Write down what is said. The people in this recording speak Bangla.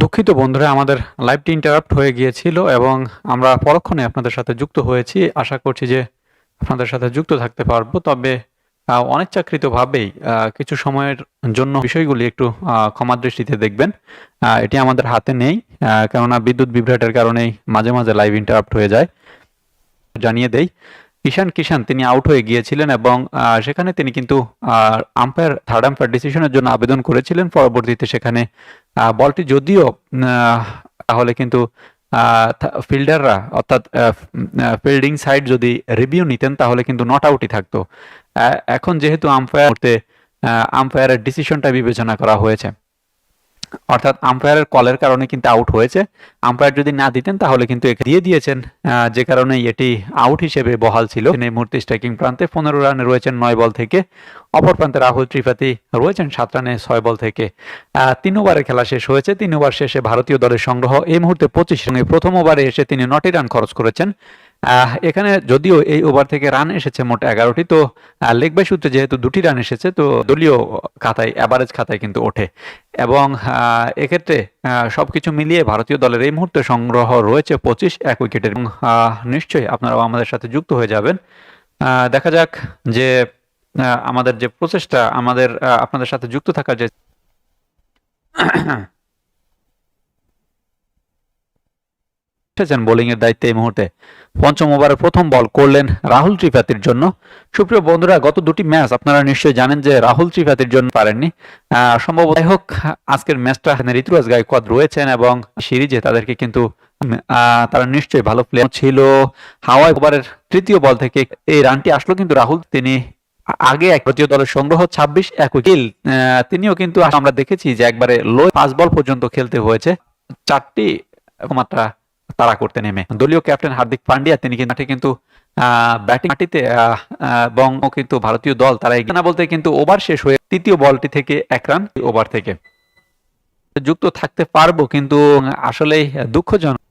দুঃখিত বন্ধুরা, আমাদের লাইভটি ইন্টারাপ্ট হয়ে গিয়েছিল এবং আমরা পরক্ষণে আপনাদের সাথে যুক্ত হয়েছি। আশা করছি যে আপনাদের সাথে যুক্ত থাকতে পারব। তবে অনিচ্ছাকৃতভাবেই কিছু সময়ের জন্য বিষয়গুলি একটু ক্ষমা দৃষ্টিতে দেখবেন। এটি আমাদের হাতে নেই কেননা বিদ্যুৎ বিভ্রাটের কারণেই মাঝে মাঝে লাইভ ইন্টারাপ্ট হয়ে যায়। জানিয়ে দেই, ঈশান কিষান তিনি আউট হয়ে গিয়েছিলেন এবং সেখানে তিনি কিন্তু আম্পায়ার থার্ড আম্পায়ার ডিসিশনের জন্য আবেদন করেছিলেন। পরবর্তীতে সেখানে বলটি যদিও তাহলে কিন্তু ফিল্ডাররা, অর্থাৎ ফিল্ডিং সাইড যদি রিভিউ নিতেন, তাহলে কিন্তু নট আউটই থাকতো। এখন যেহেতু আম্পায়ার আম্পায়ারের ডিসিশনটা বিবেচনা করা হয়েছে। অর্থাৎ আম্পায়ারের কলের কারণে কিন্তু আউট হয়েছে। আম্পায়ার যদি না দিতেন, তাহলে কিন্তু একে দিয়ে দিয়েছেন। যে কারণে এটি আউট হিসেবে বহাল ছিল। এই মুহূর্তে স্ট্রাইকিং প্রান্তে পনেরো রানে রয়েছেন নয় বল থেকে। অপর প্রান্তে রাহুল ত্রিপাঠী রয়েছেন সাত রানে ছয় বল থেকে। তিন ওভারের খেলা শেষ হয়েছে। তিন ওভার শেষে ভারতীয় দলের সংগ্রহ এই মুহূর্তে পঁচিশ রানে প্রথম ওভারে এসে তিনি নটি রান খরচ করেছেন। এখানে যদিও এই ওভার থেকে রান এসেছে মোট এগারোটি তো লেগ বাই সূত্রে যেহেতু দুটি রান এসেছে তো দলীয় খাতায় অ্যাভারেজ খাতায় কিন্তু ওঠে। এবং এক্ষেত্রে আহ, সবকিছু মিলিয়ে ভারতীয় দলের এই মুহূর্তে সংগ্রহ রয়েছে পঁচিশ এক উইকেটের নিশ্চয়ই আপনারাও আমাদের সাথে যুক্ত হয়ে যাবেন। দেখা যাক যে আমাদের যে প্রচেষ্টা আমাদের আপনাদের সাথে যুক্ত থাকার যে এসেছেন বোলিং এর দায়িত্বে এই মুহূর্তে। পঞ্চম ওভারের প্রথম বল করলেন রাহুল ত্রিপাঠীর জন্য। সুপ্রিয় বন্ধুরা, গত দুটি ম্যাচ আপনারা নিশ্চয়ই জানেন যে রাহুল ত্রিপাঠীর জন্য পারেননি। সম্ভবত যাই হোক, আজকের ম্যাচটা ঋতুরাজ গায়কোয়াদ রয়েছেন এবং সিরিজে তাদেরকে কিন্তু তারা নিশ্চয়ই ভালো প্লেয়ার ছিল। হাওয়াই ওভারের তৃতীয় বল থেকে এই রানটি আসলো কিন্তু রাহুল। তিনি আগে এক ভারতীয় দলের সংগ্রহ ছাব্বিশ এক উইকেট। তিনিও কিন্তু আমরা দেখেছি যে একবারে লো পাঁচ বল পর্যন্ত খেলতে হয়েছে। চারটি মাত্রা তাড়া করতে নেমে। দলীয় ক্যাপ্টেন হার্দিক পান্ডিয়া, তিনি কিন্তু মাঠে কিন্তু ব্যাটিং মাটিতে এবং কিন্তু ভারতীয় দল তারা এগিয়ে না বলতে কিন্তু ওভার শেষ হয়ে তৃতীয় বলটি থেকে এক রান ওভার থেকে। যুক্ত থাকতে পারব কিন্তু আসলেই দুঃখজনক।